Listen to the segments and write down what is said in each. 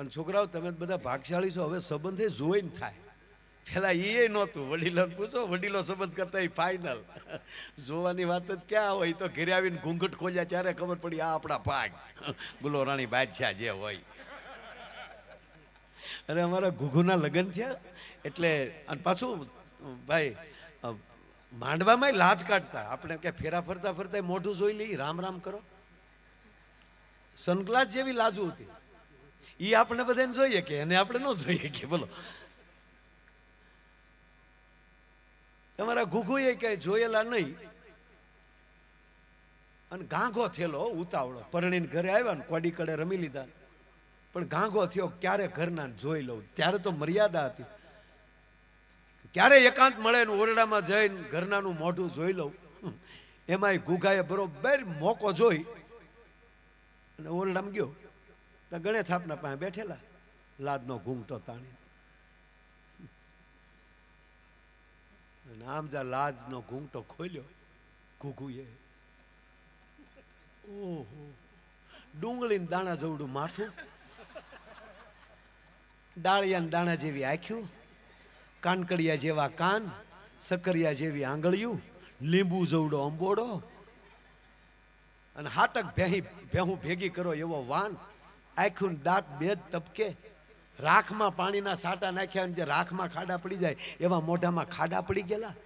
અને છોકરાઓ, તમે બધા ભાગશાળી છો, હવે સંબંધે જોઈને થાય. પેલા એ નહોતું. વડીલોને પૂછો, વડીલો સંબંધ કરતા એ ફાઇનલ જોવાની વાત જ ક્યાં હોય? તો ઘરે આવીને ઘૂંઘટ ખોલ્યા ત્યારે ખબર પડી? આ આપણા ભાગ. ગુલો રાણી બાદશાહ જે હોય. અને અમારા ઘુઘુના લગ્ન થયા. એટલે, અને પાછું, ભાઈ માંડવામાં લાજ કાઢતા. આપણે કે ફેરા ફરતા ફરતા મોઢું જોઈ લઈ રામ રામ કરો. સનગ્લાસ જેવી લાજુ હતી. એ આપણે બધાને જોઈએ કે એને આપણે ન જોઈએ કે, બોલો. તમારા ઘુઘુએ કઈ જોયેલા નહીં. અને ગાંગો થયેલો ઉતાવળો. પરણીને ઘરે આવ્યા ને કોડી કડે રમી લીધા. પણ ગાંગો થયો, ક્યારે ઘરના જોઈ લઉં? ત્યારે તો મર્યાદા હતી. ક્યારે એકાંત મળે ને ઓરડામાં જઈને ઘરનાનું મોઢું જોઈ લઉં? એમાંય ગુગાએ બરોબર મોકો જોઈ અને ઓરડામાં ગયો. તો ગણે થાપના પાસે બેઠેલા. લાદનો ઘૂંઘટો તાણી અને આમ જા લાજનો ઘૂંઘટો ખોલ્યો. ઘૂઘુએ. ઓહો. ડુંગળીને દાણા જવડું માથું. ડાળિયાના દાણા જેવી આંખ્યું. કાનકડિયા જેવા કાન. સકરિયા જેવી આંગળીયું. લીંબુ જવડો અંબોડો. અને હાટક ભેહી ભેહું ભેગી કરો એવો વાન. આખું દાંત બે જ તપકે રાખમાં પાણીના સાટા નાખ્યા અને જે રાખમાં ખાડા પડી જાય, એવા મોઢામાં ખાડા પડી ગયેલા.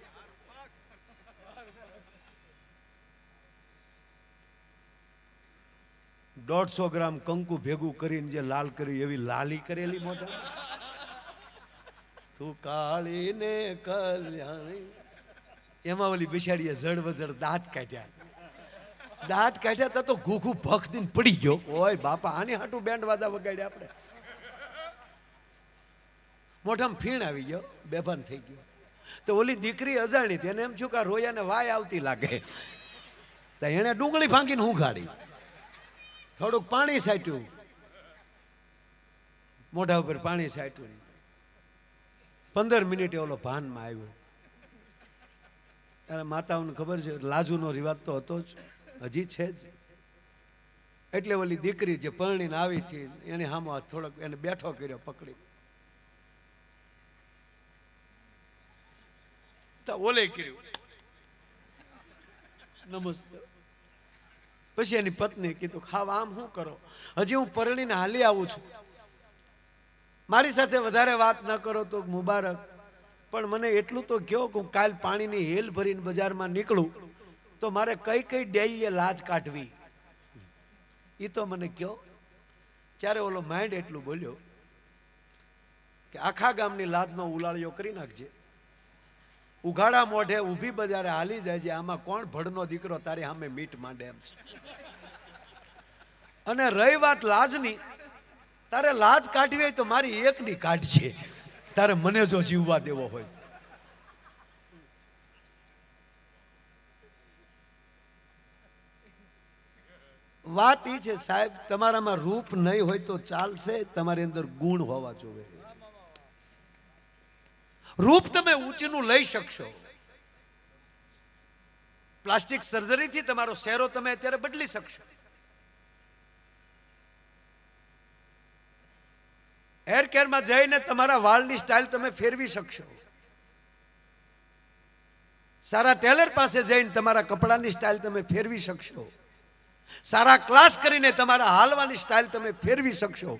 દોઢસો ગ્રામ કંકુ ભેગું કરીને જે લાલ કર્યું એવી લાલી કરેલી મોઢા. તું કાળી ને કલ્યાણી. એમાં ઓલી બિછાડીએ જડ વજડ દાંત કાઢ્યા. દાંત કાઢ્યા તા તો ઘૂઘુ ભખ દીને પડી ગયો. ઓય બાપા, આની હાટું બેન્ડ વાજા વગાડ્યા આપણે. મોઢામાં ફીણ આવી ગયો, બેભાન થઈ ગયો. તો ઓલી દીકરી અજાણી હતી, એને એમ છું કે રોયાને વાય આવતી લાગે. તો એણે ડુંગળી ભાંગીને હું થોડુંક પાણી સાટ્યું મોઢા ઉપર પાણી સાટ્યું પંદર મિનિટે ઓલો ભાનમાં આવ્યો. ત્યારે માતાઓને ખબર છે, લાજુનો રિવાજ તો હતો જ. હજી છે જ. એટલે ઓલી દીકરી જે પરણીને આવી હતી, એની સામે થોડોક એને બેઠો કર્યો પકડી. ઓલે કર્યું. નમસ્તે. પછી એની પત્ની કીધું, ખાવ આમ શું કરો? હજી હું પરણીને હાલી આવું છું. મારી સાથે વધારે વાત ન કરો તો મુબારક. પણ મને એટલું તો કહો કે હું કાલ પાણીની હેલ ભરીને બજારમાં નીકળું. તો મારે કઈ કઈ ડેલીએ લાજ કાઢવી? એ તો મને કહો ત્યારે ઓલો માઇન્ડ એટલું બોલ્યો કે આખા ગામની લાદનો ઉલાળીઓ કરી નાખજે. ઉઘાડા મોઢે ઊભી બજારે હાલી જાય છે, આમાં કોણ ભડનો દીકરો તારી સામે મીટ માંડે એમ છે. અને રહી વાત લાજની, તારે લાજ કાઢવી હોય તો મારી એકની કાઢજે. તારે મને જો જીવવા દેવો હોય વાત એ છે, સાહેબ, તમારામાં રૂપ નહીં હોય તો ચાલશે, તમારી અંદર ગુણ હોવા જોઈએ. રૂપ તમે ઊંચીનું લઈ શકશો. પ્લાસ્ટિક સર્જરીથી તમારો શેરો તમે અત્યારે બદલી શકશો. હેર કેરમાં જઈને તમારા વાળની સ્ટાઇલ તમે ફેરવી શકશો. સારા ટેલર પાસે જઈને તમારા કપડાની સ્ટાઇલ તમે ફેરવી શકશો. સારા ક્લાસ કરીને તમારા હાલવાની સ્ટાઇલ તમે ફેરવી શકશો.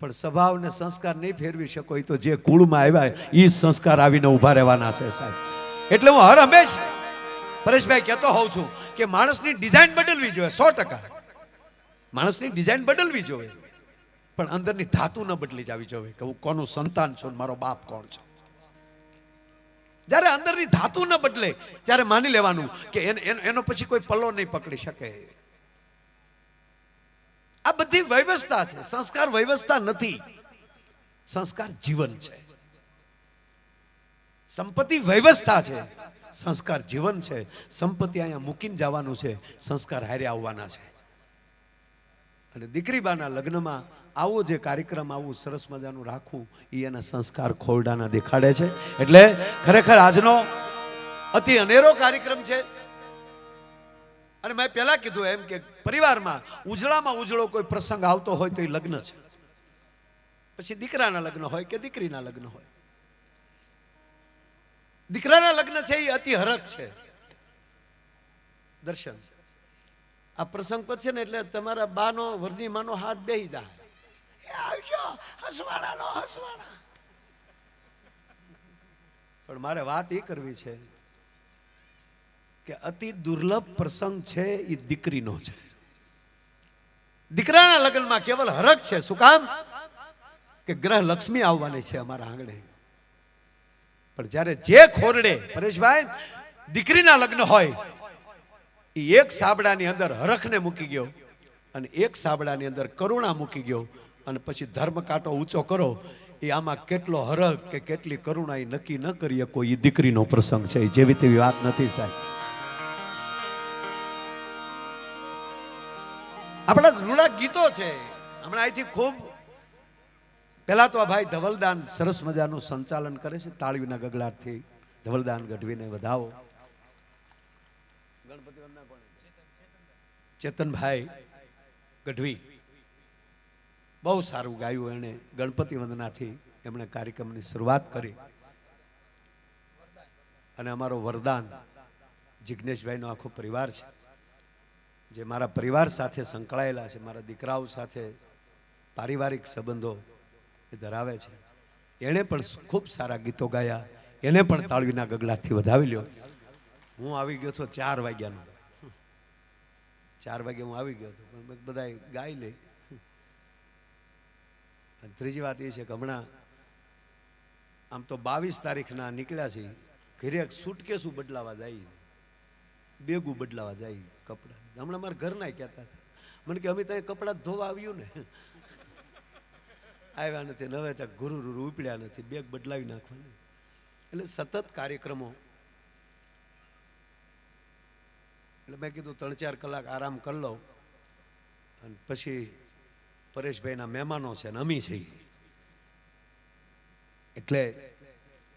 પણ સ્વભાવ ને સંસ્કાર નહીં ફેરવી શકો એ તો જે કુળમાં આવ્યા એ સંસ્કાર આવીને ઊભા રહેવાના છે સાહેબ. એટલે હું હર હંમેશ પરેશભાઈ કહેતો હોઉં છું કે માણસની ડિઝાઇન બદલવી જોઈએ, સો ટકા. માણસની ડિઝાઇન બદલવી જોઈએ. પણ અંદરની ધાતુ ન બદલી જવી જોઈએ, કે હું કોનું સંતાન છું મારો બાપ કોણ છે? જ્યારે અંદરની ધાતુ ન બદલે, ત્યારે માની લેવાનું કે એન- પછી કોઈ પલ્લો નહીં પકડી શકે. આ બધી વ્યવસ્થા છે. સંસ્કાર વ્યવસ્થા નથી. સંસ્કાર જીવન છે. સંપત્તિ વ્યવસ્થા છે. સંસ્કાર જીવન છે. સંપત્તિ અહીંયા મૂકીને જવાનું છે. સંસ્કાર હારે આવવાના છે. અને દીકરીબાના લગ્નમાં આવો જે કાર્યક્રમ આવું સરસ મજાનું રાખવું એ એના સંસ્કાર ખોરડાના દેખાડે છે. એટલે ખરેખર આજનો અતિ અનેરો કાર્યક્રમ છે. અને મેં પહેલા કીધું એમ કે પરિવારમાં ઉજળામાં ઉજળો કોઈ પ્રસંગ આવતો હોય તો એ લગ્ન છે. પછી દીકરાના લગ્ન હોય કે દીકરીના લગ્ન હોય? દીકરાના લગ્ન છે એ અતિ હરક છે. દર્શન. આ પ્રસંગ પર છે ને એટલે તમારા બાનો વરની હાથ બેહી જાય. આવજો, હસવાડાનો હસવાના પણ મારે વાત એ કરવી છે કે અતિ દુર્લભ પ્રસંગ છે એ દીકરીનો છે. દીકરાના લગ્નમાં કેવલ હરક છે. શું કામ? કે ગ્રહ લક્ષ્મી આવવાની છે અમારા આંગણે. પણ જ્યારે જે ખોરડે, પરેશભાઈ, દીકરીના લગ્ન હોય એ એક સાબડાની અંદર હરખને મૂકી ગયો અને એક સાબડાની અંદર કરુણા મૂકી ગયો અને પછી ધર્મ કાંટો ઊંચો કરો, એ આમાં કેટલો હરખ કે કેટલી કરુણા એ નક્કી ન કરીએ કોઈ દીકરીનો પ્રસંગ છે જેવી તેવી વાત નથી સાહેબ. આપણા રૂડા ગીતો છે. હમણાં અહીંથી ખૂબ, પહેલા તો આ ભાઈ ધવલદાન સરસ મજાનું સંચાલન કરે છે તાળવીના ગગડાટથી ધવલદાન ગઢવીને વધાવો. ચેતનભાઈ ગઢવી. બહુ સારું ગાયું એણે. ગણપતિ વંદનાથી એમણે કાર્યક્રમની શરૂઆત કરી. અને અમારો વરદાન જિજ્ઞેશભાઈનો આખો પરિવાર છે. જે મારા પરિવાર સાથે સંકળાયેલા છે, મારા દીકરાઓ સાથે પારિવારિક સંબંધો એ ધરાવે છે. એણે પણ ખૂબ સારા ગીતો ગાયા. એને પણ તાળવીના ગગલાથી વધાવી લ્યો. હું આવી ગયો હતો ચાર વાગ્યાનો. ચાર વાગે હું આવી ગયો હતો પણ બધા ગાઈ લે. અને ત્રીજી વાત એ છે કે હમણાં આમ તો બાવીસ તારીખના નીકળ્યા છે, ઘરે સુટકેસું બદલાવા જાય બેગું બદલાવા જાય કપડાં. હમણાં મારા ઘરના કહેતા હતા. મને કે, અમે ત્યાં કપડાં ધોવા આવ્યું ને. આવ્યા નથી નવે ત્યાં ગુરુ રૂ ઉપડ્યા નથી. બેગ બદલાવી નાખવાની. એટલે સતત કાર્યક્રમો. એટલે મેં કીધું, ત્રણ ચાર કલાક આરામ કરી લઉં. અને પછી પરેશભાઈના મહેમાનો છે અને અમી છે. એટલે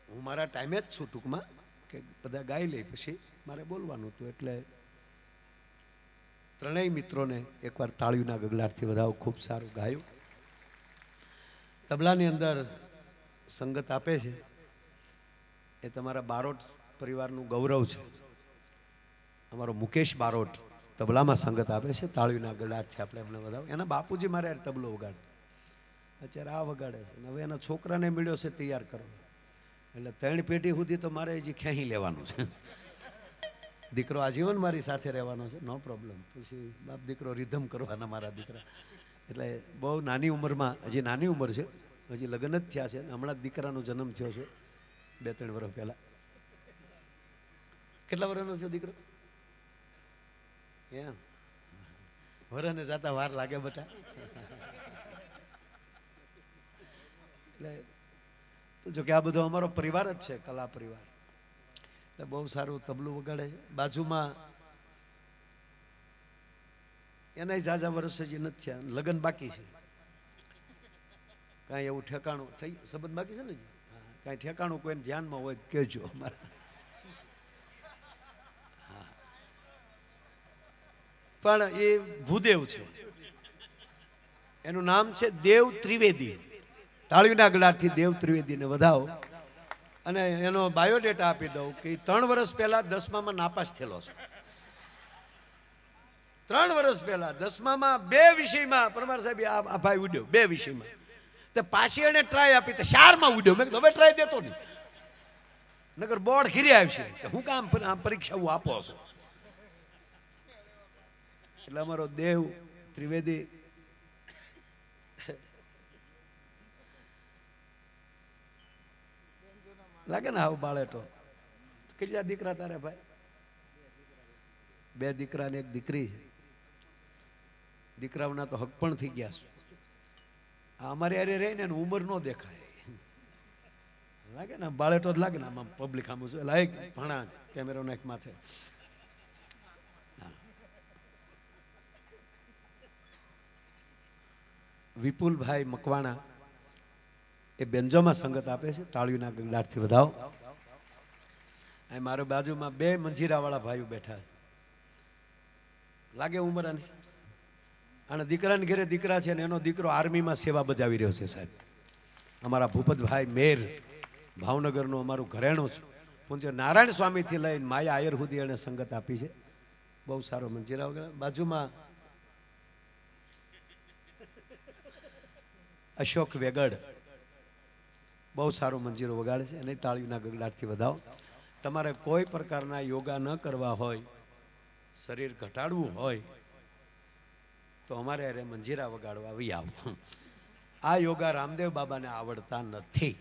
હું મારા ટાઈમે જ છું ટૂંકમાં કે બધા ગાઈ લઈ પછી મારે બોલવાનું હતું. એટલે ત્રણેય મિત્રોને એકવાર તાળીના ગગલાટથી વધાવો. ખૂબ સારું ગાયું. તબલાની અંદર સંગત આપે છે. એ તમારા બારોટ પરિવારનું ગૌરવ છે. અમારો મુકેશ બારોટ તબલામાં સંગત આપે છે, તાળીના ગળાથી આપણે એમને વધાવ. એના બાપુજી મારે તબલો વગાડે. અત્યારે આ વગાડે છે. હવે એના છોકરાને મળ્યો છે તૈયાર કરો એટલે ત્રણ પેઢી સુધી તો મારે હજી ખેંચી લેવાનું છે. દીકરો આજીવન મારી સાથે રહેવાનો છે, નો પ્રોબ્લેમ પછી બાપ દીકરો રિધમ કરવાના મારા દીકરા. એટલે બહુ નાની ઉંમરમાં, હજી નાની ઉંમર છે, હજી લગ્ન જ થયા છે. હમણાં દીકરાનો જન્મ થયો છે, બે ત્રણ વર્ષ પહેલા. કેટલા વર્ષનો છે દીકરો? એમ વરને જતા વાર લાગે બટા. એટલે તો જો કે આ બધો અમારો પરિવાર જ છે, કલા પરિવાર. એટલે બહુ સારું તબલું વગાડે. બાજુમાં એના જાજા વર્ષ હજી નથી થયા. લગ્ન બાકી છે. કાંઈ એવું ઠેકાણું થઈ, સંબંધ બાકી છે ને કાંઈ ઠેકાણું કોઈને ધ્યાનમાં હોય કહેજો અમારે. પણ એ ભૂદેવ છે. એનું નામ છે દેવ ત્રિવેદી. તાળીના ગળાથી દેવ ત્રિવેદીને વધાવો. અને એનો બાયોડેટા આપી દઉં કે ત્રણ વર્ષ પહેલા દસમામાં નાપાસ થયેલો છે. ત્રણ વર્ષ પહેલા દસમામાં બે વિષયમાં પરમાર સાહેબ આ ભાઈ ઉડ્યો, બે વિષયમાં. તે પાછી એને ટ્રાય આપી તો શારમાં ઉડ્યો. મેં હવે ટ્રાય દેતો નહીં. નગર બોર્ડ ખીરી આવશે. હું કામ આમ પરીક્ષાઓ આપો છો? એટલે અમારો દેવ ત્રિવેદી. લાગે ને હાવ બાળેટો. કેટલા દીકરા તારે ભાઈ? બે દીકરા ને એક દીકરી દીકરાઓના તો હક પણ થઈ ગયા છે. અમારે અરે રહી ને ઉંમર નો દેખાય. લાગે ને, બાળેટો જ લાગે ને આમ પબ્લિક આમ જોઈ લાયક ભણા કેમેરો નાખ માથે. વિપુલભાઈ મકવાણા એ બેન્જોમાં સંગત આપે છે તાળીના ગંગલાટથી વધાવો. અહીં મારી બાજુમાં બે મંજીરાવાળા ભાઈઓ બેઠા છે. લાગે ઉંમર આની અને દીકરાને ઘરે દીકરા છે અને એનો દીકરો આર્મીમાં સેવા બજાવી રહ્યો છે સાહેબ. અમારા ભૂપતભાઈ મેર, ભાવનગરનું અમારું ઘરેણું છે. પૂજ્ય નારાયણ સ્વામીથી લઈને માયા આયર સુધી એણે સંગત આપી છે. બહુ સારો મંજીરા બાજુમાં અશોક વેગડ. બહુ સારું મંજીરો વગાડે છે અને તાળીના ગગડાટથી વધાવો. તમારે કોઈ પ્રકારના યોગા ન કરવા હોય, શરીર ઘટાડવું હોય, તો અમારે અરે મંજીરા વગાડવા આવી આવો. આ યોગા રામદેવ બાબાને આવડતા નથી.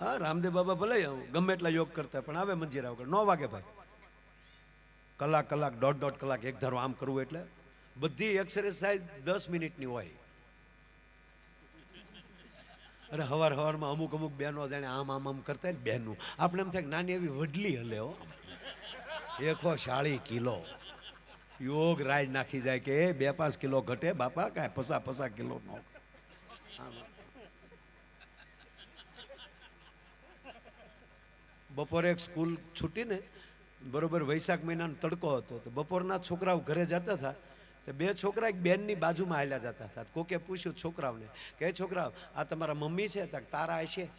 હા, રામદેવ બાબા ભલે, ગમે એટલા યોગ કરતા પણ આવે મંજીરા વગર નો વાગે ભાઈ. કલાક કલાક, દોઢ દોઢ કલાક એક ધારો આમ કરવું એટલે. બધી એક્સરસાઇઝ દસ મિનિટની હોય. અરે હવાર હવારમાં અમુક અમુક બહેનો જાણે આમ આમ આમ કરતા ને બહેનનું આપણે એમ થાય નાની એવી વડલી હલે હો. એકો શાળી કિલો. યોગ રાજ નાખી જાય કે બે પાંચ કિલો ઘટે, બાપા કાંઈ પસા પસા કિલો નો. બપોરે એક સ્કૂલ છૂટીને, બરોબર વૈશાખ મહિનાનો તડકો હતો, તો બપોરના છોકરાઓ ઘરે જતા હતા. બે છોકરા એક બેનની બાજુમાં હાલ્યા જતા હતા. કોકે પૂછ્યું, છોકરાઓને? કે, "એ છોકરાઓ, આ તમારા મમ્મી છે? તક તારા હશે?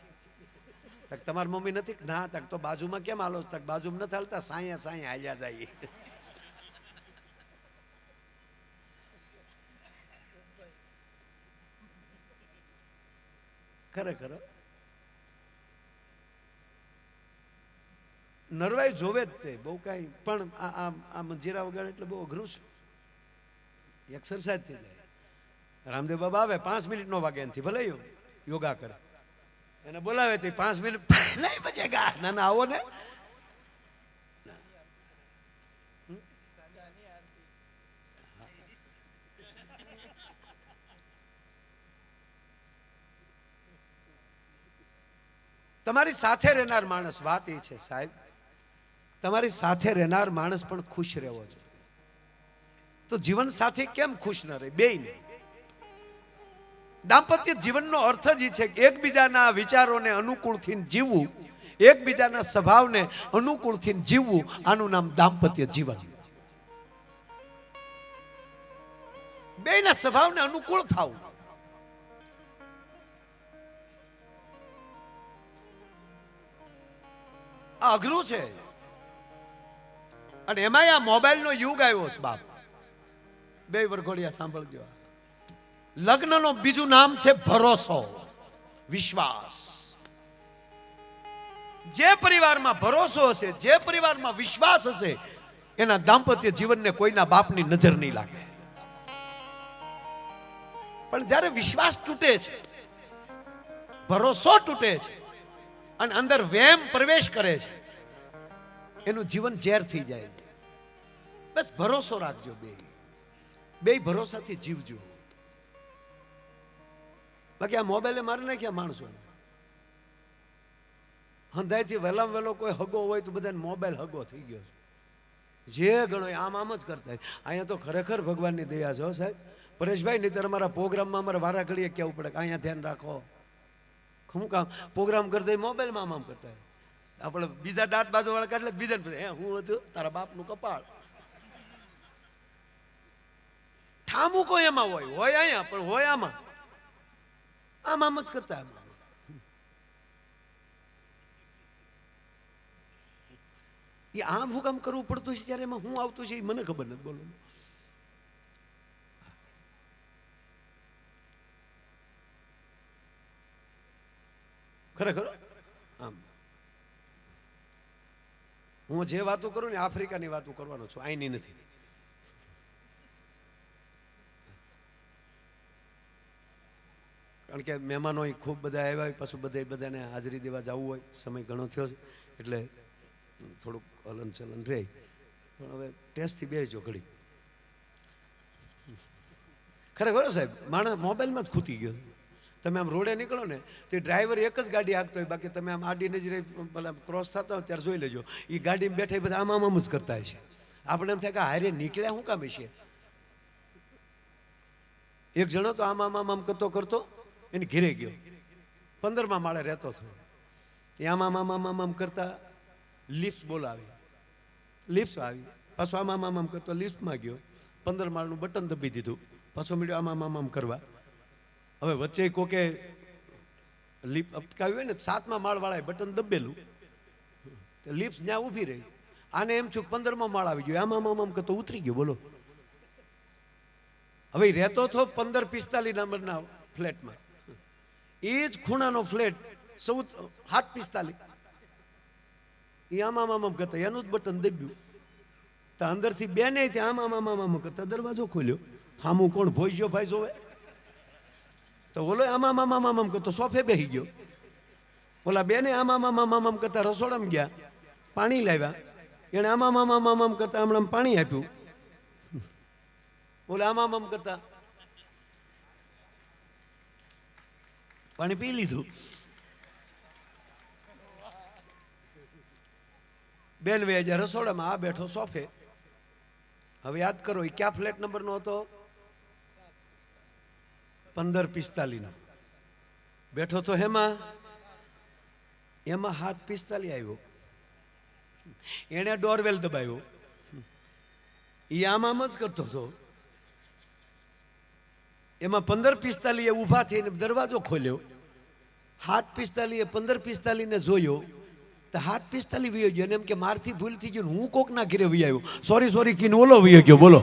તક તમારી મમ્મી નથી? ના, તક તો બાજુમાં કેમ હાલો? તક બાજુમાં નથી હાલતા? સાયા સાયા હાલ્યા જાય. ખરેખર નરવાઈ જોવે જ તે, બહુ કાંઈ. પણ આ આમ જીરા વગર એટલે બહુ અઘરું છે. એક્સરસાઇઝ થઈ રામદેવ બાબા આવે, પાંચ મિનિટ નો વાગે એનાથી, ભલે યોગા કરે. એને બોલાવે તે પાંચ મિનિટ નહીં બચેગા ના ના, આવો ને. તમારી સાથે રહેનાર માણસ વાત એ છે, સાહેબ. તમારી સાથે રહેનાર માણસ પણ ખુશ રહેવો જોઈએ. તો જીવન સાથી કેમ ખુશ ન રહે? બે દાંપત્ય જીવનનો અર્થ જ છે કે એકબીજાના વિચારોને અનુકૂળથી જીવવું, એકબીજાના સ્વભાવને અનુકૂળથી જીવવું, આનું નામ દાંપત્ય જીવન. બેના સ્વભાવને અનુકૂળ થવું. અઘરું છે. અને એમાં આ મોબાઈલનો યુગ આવ્યો છે બાપ. બે વરઘોડિયા સાંભળજો. લગ્નનો બીજું નામ છે ભરોસો. વિશ્વાસ. જે પરિવારમાં ભરોસો હશે, જે પરિવારમાં વિશ્વાસ હશે, એના દાંપત્ય જીવનને કોઈના બાપની નજર નહીં લાગે. પણ જ્યારે વિશ્વાસ તૂટે છે, ભરોસો તૂટે છે, અને અંદર વેમ પ્રવેશ કરે છે, એનું જીવન ઝેર થઈ જાય. બસ ભરોસો રાખજો બે. બે ભરોસાથી જીવજો બાકી આ મોબાઈલે મારી નાખ્યા માણસો હંધાઈથી વહેલામાં વહેલો કોઈ હગો હોય તો બધાને મોબાઈલ હગો થઈ ગયો છે. જે ગણો આમ આમ જ કરતા અહીંયા તો ખરેખર ભગવાનની દયા છે સાહેબ. પરેશભાઈ નહીં અમારા પ્રોગ્રામમાં અમારે વારા ઘડીએ કહેવું પડે કે અહીંયા ધ્યાન રાખો. શું કામ. પ્રોગ્રામ કરતા મોબાઈલમાં આમ આમ કરતા આપણે બીજા દાંત બાજુ વાળા કાઢલે બીજાને પૂછે, હે હું હતું? તારા બાપનું કપાળ. ઠામું કોઈ એમાં હોય? હોય અહીંયા, પણ હોય આમાં. આમ આમ જ કરતા આમ. એ આમ હું કામ કરવું પડતું છે ત્યારે એમાં હું આવતું છે એ મને ખબર નથી, બોલો. ખરેખર? આમ. હું જે વાતો કરું ને આફ્રિકાની વાતો કરવાનો છું અહીંની નથી. કારણ કે મહેમાનો ખૂબ બધા આવ્યા હોય, પાછું બધા બધાને હાજરી દેવા જવું હોય. સમય ઘણો થયો છે, એટલે થોડુંક હલન ચલન રહે. પણ હવે ટેસ્ટથી બેસજો ઘડી. ખરેખર સાહેબ, માણસ મોબાઈલમાં જ ખૂતી ગયો તમે આમ રોડે નીકળો ને, તો ડ્રાઈવર એક જ ગાડી આગતો હોય, બાકી તમે આમ આડીને જ પેલા ક્રોસ થતા હોય ત્યારે જોઈ લેજો. એ ગાડીમાં બેઠા બધા આમ આમ જ કરતા હશે. આપણે એમ થાય કે હારે નીકળ્યા શું કામ છે એક જણો તો આમ આમ આમ આમ કરતો કરતો એની ઘેરે ગયો પંદરમાં માળે રહેતો થયો એ આમ આમ આમ આમ કરતા લિફ્ટ બોલાવી લિફ્ટ આવી પાછો આમ આમ આમ કરતો લિફ્ટમાં ગયો પંદર માળનું બટન દબી દીધું પાછો મળ્યો આમ આમ આમ કરવા હવે વચ્ચે કોકે લિફ્ટ અટકાવ્યું હોય ને સાતમા માળવાળાએ બટન દબેલું લિફ્ટ ત્યાં ઊભી રહી આને એમ છું પંદરમાં માળ આવી ગયો આમ આમ આમ કરતો ઉતરી ગયો બોલો હવે રહેતો હતો પંદર પિસ્તાલીસ નંબરના ફ્લેટમાં એ જ ખૂણાનો ફ્લેટ ચૌદ હાથ પિસ્તાલીસ એ આમ આમ આમ આમ કરતા એનું જ બટન દબ્યું તો અંદરથી બેને ત્યાં આમ મામા આમ કરતા દરવાજો ખોલ્યો હામું કોણ ભોઈ ગયો ભાઈ જોવે તો ઓલો આમ મામા આમ આમ આમ આમ કરતો સોફે બેસી ગયો ઓલા બેને આમ મામા આમ આમ આમ આમ કરતા રસોડામાં ગયા પાણી લાવ્યા એણે આમ મામા આમ આમ આમ આમ કરતા હમણાં પાણી આપ્યું ઓલા આમ આમ આમ કરતા પાણી પી લીધું. બેન, બે હજાર રસોડામાં આ બેઠો સોફે. હવે યાદ કરો, એ ક્યાં ફ્લેટ નંબરનો હતો? પંદર પિસ્તાલીનો. બેઠો તો હેમાં. એમાં હાથ પિસ્તાલી આવ્યો. એણે ડોરવેલ દબાવ્યો. એ આમ આમ જ કરતો હતો. એમાં પંદર પિસ્તાલીએ ઊભા થઈને દરવાજો ખોલ્યો. હાથ પિસ્તાલીએ પંદર પિસ્તાલીને જોયો. તો હાથ પિસ્તાલી વયો ગયો અને એમ કે મારથી ભૂલ થઈ ગયો હું કોકના ઘેરે વહી આવ્યો સોરી સોરી કીને, ઓલો વહી ગયો, બોલો.